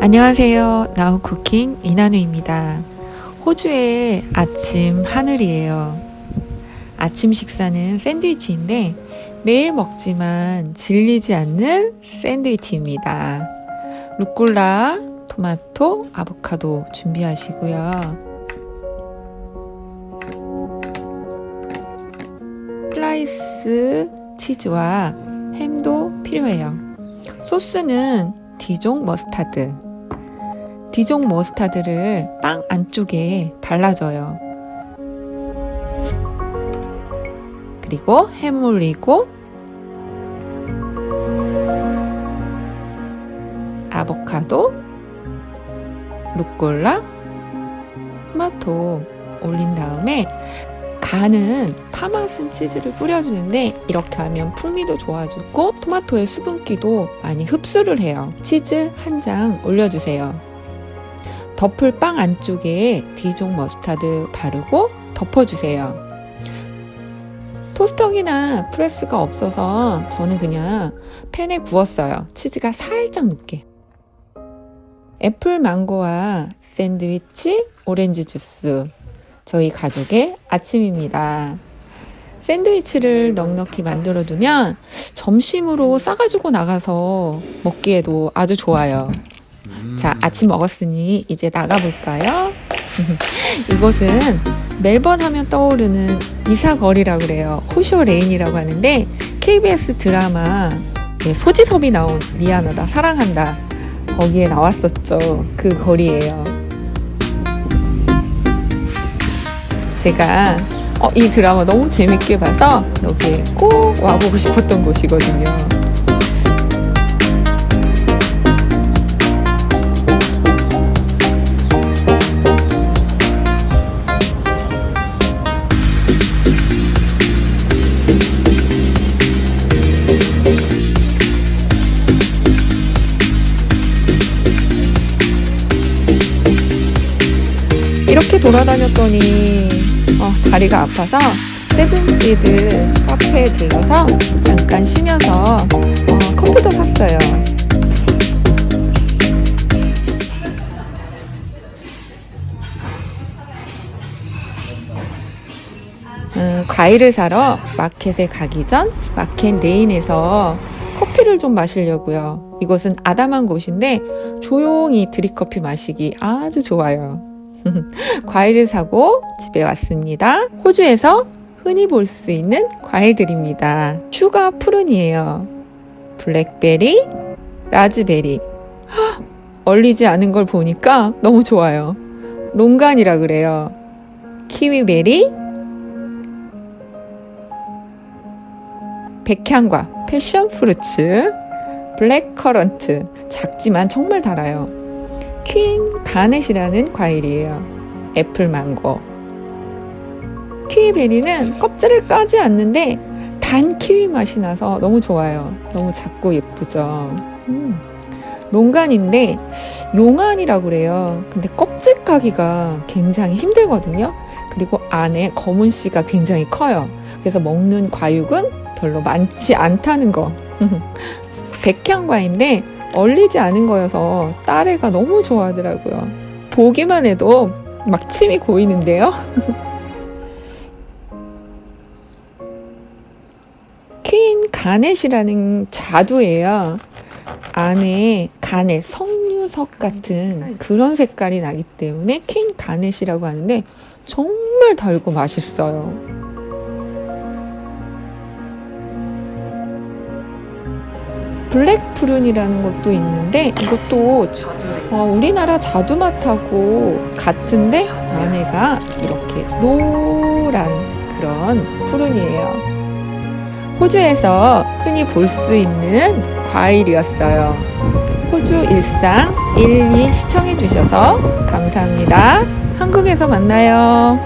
안녕하세요. 나우 쿠킹 이나누입니다. 호주의 아침 하늘이에요. 아침 식사는 샌드위치인데 매일 먹지만 질리지 않는 샌드위치입니다. 루꼴라, 토마토, 아보카도 준비하시고요. 슬라이스 치즈와 햄도 필요해요. 소스는 디종 머스타드. 디종 머스타드를 빵 안쪽에 발라줘요. 그리고 햄 올리고 아보카도, 루꼴라, 토마토 올린 다음에 간은 파마슨 치즈를 뿌려주는데 이렇게 하면 풍미도 좋아지고 토마토의 수분기도 많이 흡수를 해요. 치즈 한 장 올려주세요. 덮을 빵 안쪽에 디종 머스타드 바르고 덮어주세요. 토스터기나 프레스가 없어서 저는 그냥 팬에 구웠어요. 치즈가 살짝 녹게. 애플 망고와 샌드위치, 오렌지 주스. 저희 가족의 아침입니다. 샌드위치를 넉넉히 만들어 두면 점심으로 싸가지고 나가서 먹기에도 아주 좋아요. 자, 아침 먹었으니 이제 나가볼까요? 이곳은 멜번 하면 떠오르는 이사거리라고 그래요. 호쇼 레인이라고 하는데 KBS 드라마 예, 소지섭이 나온 미안하다, 사랑한다. 거기에 나왔었죠. 그 거리예요. 제가 어, 이 드라마 너무 재밌게 봐서 여기에 꼭 와보고 싶었던 곳이거든요. 이렇게 돌아다녔더니 어, 다리가 아파서 세븐시드 카페에 들러서 잠깐 쉬면서 어, 커피도 샀어요. 음, 과일을 사러 마켓에 가기 전 마켓 레인에서 커피를 좀 마시려고요. 이곳은 아담한 곳인데 조용히 드립커피 마시기 아주 좋아요. 과일을 사고 집에 왔습니다. 호주에서 흔히 볼 수 있는 과일들입니다. 슈가 푸른이에요. 블랙베리, 라즈베리. 헉, 얼리지 않은 걸 보니까 너무 좋아요. 롱간이라 그래요. 키위베리, 백향과 패션 프루츠, 블랙커런트. 작지만 정말 달아요. 퀸 가넷이라는 과일이에요. 애플 망고. 키위베리는 껍질을 까지 않는데 단 키위 맛이 나서 너무 좋아요. 너무 작고 예쁘죠. 음. 롱간인데 용안이라고 그래요. 근데 껍질 까기가 굉장히 힘들거든요. 그리고 안에 검은 씨가 굉장히 커요. 그래서 먹는 과육은 별로 많지 않다는 거. 백향과인데 얼리지 않은 거여서 딸애가 너무 좋아하더라고요. 보기만 해도 막 침이 고이는데요. 퀸 가넷이라는 자두예요. 안에 가넷, 석류석 같은 그런 색깔이 나기 때문에 퀸 가넷이라고 하는데 정말 달고 맛있어요. 블랙푸른이라는 것도 있는데 이것도 어, 우리나라 자두맛하고 같은데 안에가 이렇게 노란 그런 푸른이에요. 호주에서 흔히 볼 수 있는 과일이었어요. 호주 일상 1, 2 시청해 주셔서 감사합니다. 한국에서 만나요.